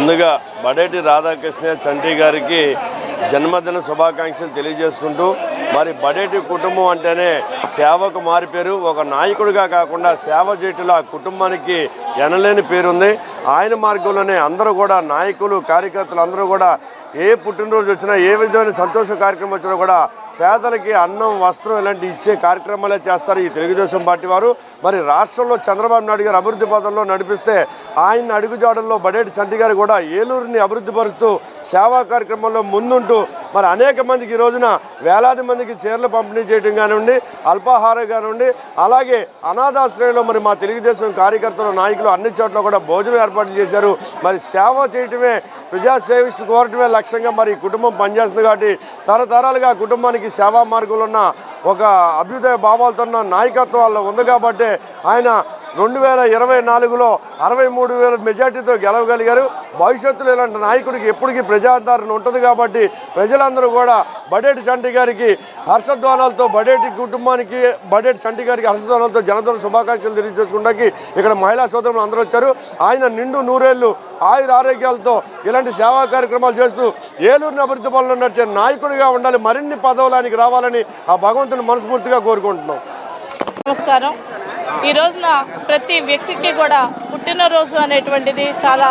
ముందుగా బడేటి రాధాకృష్ణ చంటి గారికి జన్మదిన శుభాకాంక్షలు తెలియజేసుకుంటూ మరి బడేటి కుటుంబం అంటేనే సేవకు మారిపేరు ఒక నాయకుడిగా కాకుండా సేవ చేయటంలో ఆ కుటుంబానికి ఎనలేని పేరుంది. ఆయన మార్గంలోనే అందరూ కూడా నాయకులు కార్యకర్తలు అందరూ కూడా ఏ పుట్టినరోజు వచ్చినా ఏ విధమైన సంతోష కార్యక్రమం వచ్చినా కూడా పేదలకి అన్నం వస్త్రం ఇలాంటి ఇచ్చే కార్యక్రమాలే చేస్తారు ఈ తెలుగుదేశం పార్టీ వారు. మరి రాష్ట్రంలో చంద్రబాబు నాయుడు గారు అభివృద్ధి పథంలో నడిపిస్తే ఆయన అడుగుజాడల్లో బడేటి చంటి గారు కూడా ఏలూరుని అభివృద్ధి పరుస్తూ సేవా కార్యక్రమంలో ముందుంటూ మరి అనేక మందికి ఈ రోజున వేలాది మందికి చీరలు పంపిణీ చేయడం కానివ్వండి అల్పాహారం కానివ్వండి అలాగే అనాథాశ్రయంలో మరి మా తెలుగుదేశం కార్యకర్తలు నాయకులు అన్ని చోట్ల కూడా భోజనం ఏర్పాట్లు చేశారు. మరి సేవ చేయటమే ప్రజాసేవిస్తూ కోరటమే లక్ష్యంగా మరి కుటుంబం పనిచేస్తుంది కాబట్టి తరతరాలుగా కుటుంబానికి సేవా మార్గంలో ఉన్న ఒక అభ్యుదయ భావాలతో ఉన్న నాయకత్వం ఉంది కాబట్టి ఆయన రెండు వేల ఇరవై నాలుగులో అరవై మూడు వేల మెజార్టీతో గెలవగలిగారు. భవిష్యత్తులో ఇలాంటి నాయకుడికి ఎప్పటికీ ప్రజాదరణ ఉంటుంది కాబట్టి ప్రజలందరూ కూడా బడేటి చంటి గారికి హర్షధ్వానాలతో బడేటి కుటుంబానికి బడేటి చంటి గారికి హర్షధ్వానాలతో జనతల శుభాకాంక్షలు తెలియజేసుకోవడానికి ఇక్కడ మహిళా సోదరులు అందరూ వచ్చారు. ఆయన నిండు నూరేళ్ళు ఆయుర ఆరోగ్యాలతో ఇలాంటి సేవా కార్యక్రమాలు చేస్తూ ఏలూరుని అభివృద్ధి పనులు నడిచే నాయకుడిగా ఉండాలి మరిన్ని పదవులానికి రావాలని ఆ భగవంతుని మనస్ఫూర్తిగా కోరుకుంటున్నాం. నమస్కారం. ఈ రోజున ప్రతి వ్యక్తికి కూడా పుట్టినరోజు అనేటువంటిది చాలా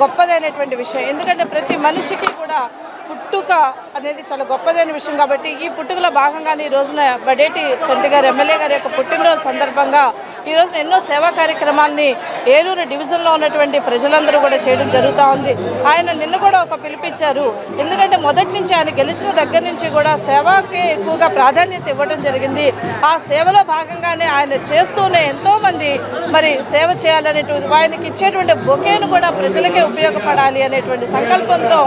గొప్పదైనటువంటి విషయం. ఎందుకంటే ప్రతి మనిషికి కూడా పుట్టుక అనేది చాలా గొప్పదైన విషయం కాబట్టి ఈ పుట్టుకలో భాగంగానే ఈ రోజున బడేటి చంటి గారు ఎమ్మెల్యే గారి యొక్క పుట్టినరోజు సందర్భంగా ఈరోజు ఎన్నో సేవా కార్యక్రమాల్ని ఏలూరు డివిజన్లో ఉన్నటువంటి ప్రజలందరూ కూడా చేయడం జరుగుతూ ఉంది. ఆయన నిన్న కూడా ఒక పిలిపించారు. ఎందుకంటే మొదటి నుంచి ఆయన గెలిచిన దగ్గర నుంచి కూడా సేవకే ఎక్కువగా ప్రాధాన్యత ఇవ్వడం జరిగింది. ఆ సేవలో భాగంగానే ఆయన చేస్తూనే ఎంతోమంది మరి సేవ చేయాలనేటువంటి ఆయనకి ఇచ్చేటువంటి బొకేను కూడా ప్రజలకే ఉపయోగపడాలి అనేటువంటి సంకల్పంతో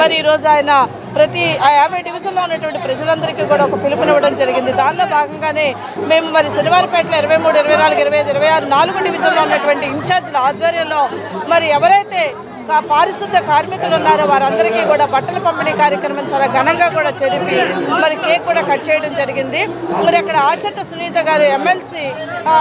మరి ఈరోజు ఆయన ప్రతి ఆ యాభై డివిజన్లో ఉన్నటువంటి ప్రజలందరికీ కూడా ఒక పిలుపునివ్వడం జరిగింది. దానిలో భాగంగానే మేము మరి శనివారపేటలో ఇరవై మూడు ఇరవై నాలుగు ఇరవై ఐదు ఇరవై ఆరు నాలుగు డివిజన్లో ఉన్నటువంటి ఇన్ఛార్జీల ఆధ్వర్యంలో మరి ఎవరైతే పారిశుద్ధ కార్మికులు ఉన్నారో వారందరికీ కూడా బట్టల పంపిణీ కార్యక్రమం చాలా ఘనంగా కూడా జరిపి మరి కేక్ కూడా కట్ చేయడం జరిగింది. మరి అక్కడ ఆచంట సునీత గారు ఎమ్మెల్సీ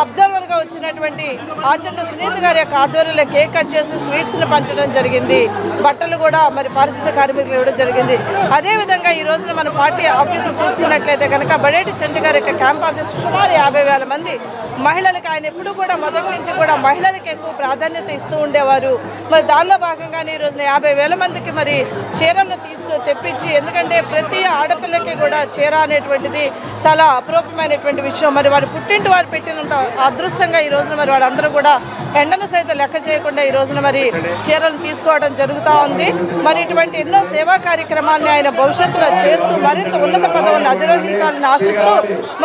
అబ్జర్వర్గా వచ్చినటువంటి ఆచంట సునీత గారి యొక్క ఆధ్వర్యంలో కేక్ కట్ చేసి స్వీట్స్ని పంచడం జరిగింది. బట్టలు కూడా మరి పారిశుద్ధ కార్మికులు ఇవ్వడం జరిగింది. అదేవిధంగా ఈ రోజున మన పార్టీ ఆఫీసు చూసుకున్నట్లయితే కనుక బడేటి చెంటి గారి యొక్క క్యాంప్ ఆఫీస్ సుమారు యాభై వేల మంది మహిళలకు ఆయన ఎప్పుడు కూడా మొదటి నుంచి కూడా మహిళలకు ఎక్కువ ప్రాధాన్యత ఇస్తూ ఉండేవారు. మరి దానిలో భాగంగానే ఈ రోజున యాభై వేల మందికి మరి చీరలను తీసుకు తెప్పించి ఎందుకంటే ప్రతి ఆడపిల్లకి కూడా చీర అనేటువంటిది చాలా అపరూపమైనటువంటి విషయం. మరి వారి పుట్టింటి వారు పెట్టినంత అదృష్టంగా ఈ రోజున మరి వాళ్ళందరూ కూడా ఎండను సైతం లెక్క చేయకుండా ఈ రోజున మరి చీరలు తీసుకోవడం జరుగుతూ ఉంది. మరి ఇటువంటి ఎన్నో సేవా కార్యక్రమాన్ని ఆయన భవిష్యత్తులో చేస్తూ మరింత ఉన్నత పదవులను అధిరోహించాలని ఆశిస్తూ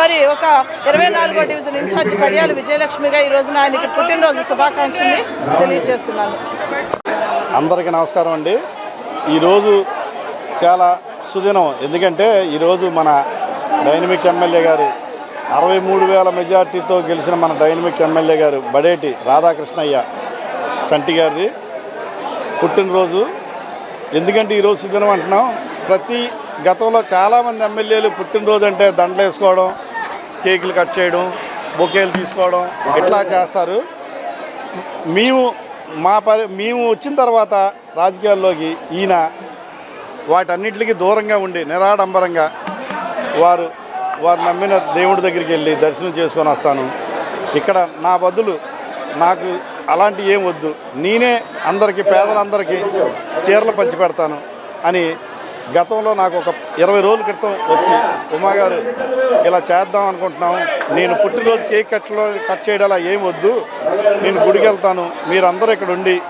మరి ఒక ఇరవై నాలుగో డివిజన్ ఇన్ఛార్జి కడియాల విజయలక్ష్మిగా ఈ రోజున ఆయనకి పుట్టినరోజు శుభాకాంక్షల్ని తెలియజేస్తున్నాను. అందరికీ నమస్కారం అండి. ఈరోజు చాలా సుదినం. ఎందుకంటే ఈరోజు మన డైనమిక్ ఎమ్మెల్యే గారు అరవై మూడు వేల మెజార్టీతో గెలిచిన మన డైనమిక్ ఎమ్మెల్యే గారు బడేటి రాధాకృష్ణయ్య చంటి గారిది. పుట్టినరోజు. ఎందుకంటే ఈరోజు సుదినం అంటున్నాం. ప్రతి గతంలో చాలామంది ఎమ్మెల్యేలు పుట్టినరోజు అంటే దండలు వేసుకోవడం కేకులు కట్ చేయడం బొకేలు తీసుకోవడం ఇట్లా చేస్తారు. మేము మా పరి మేము వచ్చిన తర్వాత రాజకీయాల్లోకి ఈయన వాటన్నిటికీ దూరంగా ఉండి నిరాడంబరంగా వారు వారు నమ్మిన దేవుడి దగ్గరికి వెళ్ళి దర్శనం చేసుకొని వస్తాను. ఇక్కడ నా బదులు నాకు అలాంటి ఏం వద్దు. నేనే అందరికీ పేదలందరికీ చీరలు పంచి పెడతాను అని గతంలో నాకు ఒక ఇరవై రోజుల క్రితం వచ్చి ఉమాగారు ఇలా చేద్దాం అనుకుంటున్నాం. నేను పుట్టినరోజు కేక్ కట్లో కట్ చేయడం అలా ఏం వద్దు. నేను గుడికి వెళ్తాను. మీరందరూ ఇక్కడ ఉండి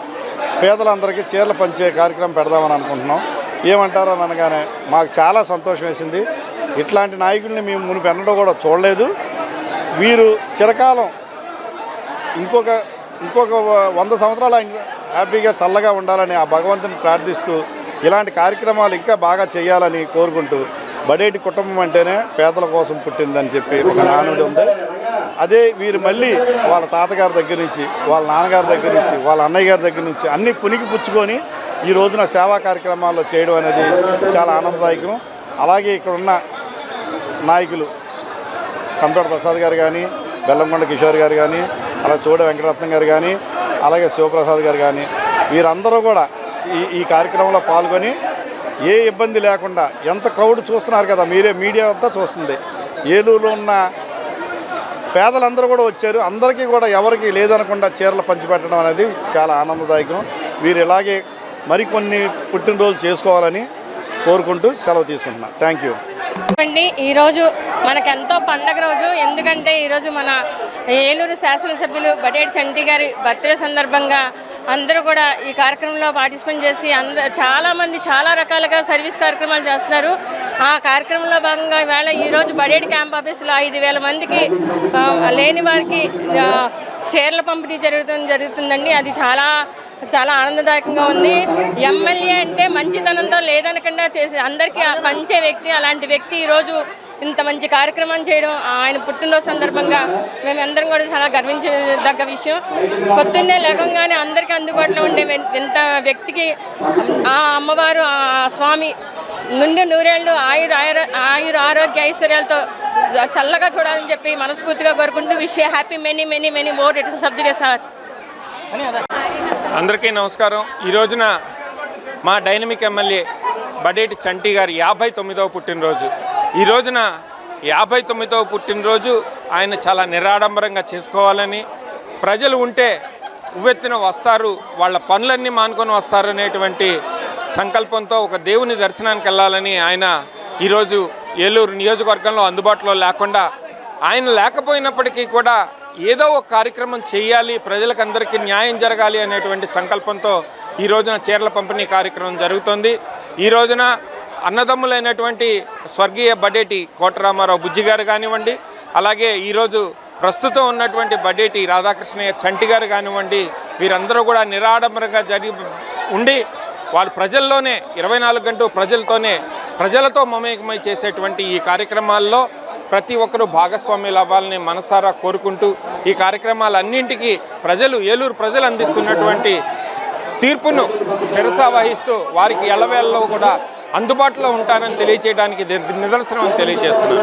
పేదలందరికీ చీరలు పంచే కార్యక్రమం పెడదామని అనుకుంటున్నాం. ఏమంటారో అని అనగానే మాకు చాలా సంతోషం వేసింది. ఇట్లాంటి నాయకుల్ని మేము మునిపి ఎన్నడూ కూడా చూడలేదు. వీరు చిరకాలం ఇంకొక ఇంకొక వ- వంద సంవత్సరాలు ఆయన హ్యాపీగా చల్లగా ఉండాలని ఆ భగవంతుని ప్రార్థిస్తూ ఇలాంటి కార్యక్రమాలు ఇంకా బాగా చేయాలని కోరుకుంటూ బడేటి కుటుంబం అంటేనే పేదల కోసం పుట్టిందని చెప్పి ఒక నానుడి ఉంది. అదే వీరు మళ్ళీ వాళ్ళ తాతగారి దగ్గర నుంచి వాళ్ళ నాన్నగారి దగ్గర నుంచి వాళ్ళ అన్నయ్య గారి దగ్గర నుంచి అన్ని పునికి పుచ్చుకొని ఈ రోజున సేవా కార్యక్రమాల్లో చేయడం అనేది చాలా ఆనందదాయకం. అలాగే ఇక్కడ ఉన్న నాయకులు కంప్యూటర్ ప్రసాద్ గారు కానీ బెల్లంకొండ కిషోర్ గారు కానీ అలా చూడ వెంకటరత్నం గారు కానీ అలాగే శివప్రసాద్ గారు కానీ వీరందరూ కూడా ఈ ఈ కార్యక్రమంలో పాల్గొని ఏ ఇబ్బంది లేకుండా ఎంత క్రౌడ్ చూస్తున్నారు కదా మీరే మీడియా అంతా చూస్తుంది. ఏలూరులో ఉన్న పేదలందరూ కూడా వచ్చారు. అందరికీ కూడా ఎవరికి లేదనకుండా చీరలు పంచిపెట్టడం అనేది చాలా ఆనందదాయకం. వీరు ఇలాగే మరికొన్ని పుట్టినరోజులు చేసుకోవాలని కోరుకుంటూ సెలవు తీసుకుంటున్నాను. Thank you. అండి ఈరోజు మనకెంతో పండగ రోజు. ఎందుకంటే ఈరోజు మన ఏలూరు శాసనసభ్యులు బటేటి చంటి గారి బర్త్డే సందర్భంగా అందరూ కూడా ఈ కార్యక్రమంలో పార్టిసిపేట్ చేసి అంద చాలామంది చాలా రకాలుగా సర్వీస్ కార్యక్రమాలు చేస్తున్నారు. ఆ కార్యక్రమంలో భాగంగా ఈవేళ ఈరోజు బడేటి క్యాంప్ ఆఫీసులో ఐదు వేల మందికి లేని వారికి చీరల పంపిణీ జరుగుతుంది జరుగుతుందండి. అది చాలా చాలా ఆనందదాయకంగా ఉంది. ఎమ్మెల్యే మంచితనంతో లేదనకుండా చేసి అందరికీ ఆ పంచే వ్యక్తి అలాంటి వ్యక్తి ఈరోజు ఇంత మంచి కార్యక్రమం చేయడం ఆయన పుట్టినరోజు సందర్భంగా మేము అందరం కూడా చాలా గర్వించదగ్గ విషయం. పొద్దున్నే లేకంగానే అందరికీ అందుబాటులో ఉండే ఇంత వ్యక్తికి ఆ అమ్మవారు ఆ స్వామి నుండి నూరేళ్ళు ఆయుర ఆయుర ఆయుర ఆరోగ్య ఐశ్వర్యాలతో చల్లగా చూడాలని చెప్పి మనస్ఫూర్తిగా కోరుకుంటూ wish happy many many many more return subject sir. అందరికీ నమస్కారం. ఈ రోజున మా డైనమిక్ ఎమ్మెల్యే బడేటి చంటి గారి యాభై తొమ్మిదవ పుట్టినరోజు. ఈ రోజున యాభై తొమ్మిదవ పుట్టినరోజు ఆయన చాలా నిరాడంబరంగా చేసుకోవాలని ప్రజలు ఉంటే ఉవ్వెత్తిన వస్తారు వాళ్ళ పనులన్నీ మానుకొని వస్తారు అనేటువంటి సంకల్పంతో ఒక దేవుని దర్శనానికి వెళ్ళాలని ఆయన ఈరోజు ఏలూరు నియోజకవర్గంలో అందుబాటులో లేకుండా ఆయన లేకపోయినప్పటికీ కూడా ఏదో ఒక కార్యక్రమం చేయాలి ప్రజలకు అందరికీ న్యాయం జరగాలి అనేటువంటి సంకల్పంతో ఈ రోజున చీరల పంపిణీ కార్యక్రమం జరుగుతోంది. ఈ రోజున అన్నదమ్ములైనటువంటి స్వర్గీయ బడేటి కోటరామారావు బుజ్జి గారు కానివ్వండి అలాగే ఈరోజు ప్రస్తుతం ఉన్నటువంటి బడేటి రాధాకృష్ణయ్య చంటి గారు కానివ్వండి వీరందరూ కూడా నిరాడంబరంగా జరిగి ఉండి వాళ్ళు ప్రజల్లోనే ఇరవై నాలుగు గంటలు ప్రజలతోనే ప్రజలతో మమేకమై చేసేటువంటి ఈ కార్యక్రమాల్లో ప్రతి ఒక్కరూ భాగస్వామ్యులు అవ్వాలని మనసారా కోరుకుంటూ ఈ కార్యక్రమాలన్నింటికీ ప్రజలు ఏలూరు ప్రజలు అందిస్తున్నటువంటి తీర్పును శిరస వహిస్తూ వారికి ఎల్లవేళలో కూడా అందుబాటులో ఉంటానని తెలియచేయడానికి నిదర్శనం అని తెలియజేస్తున్నాను.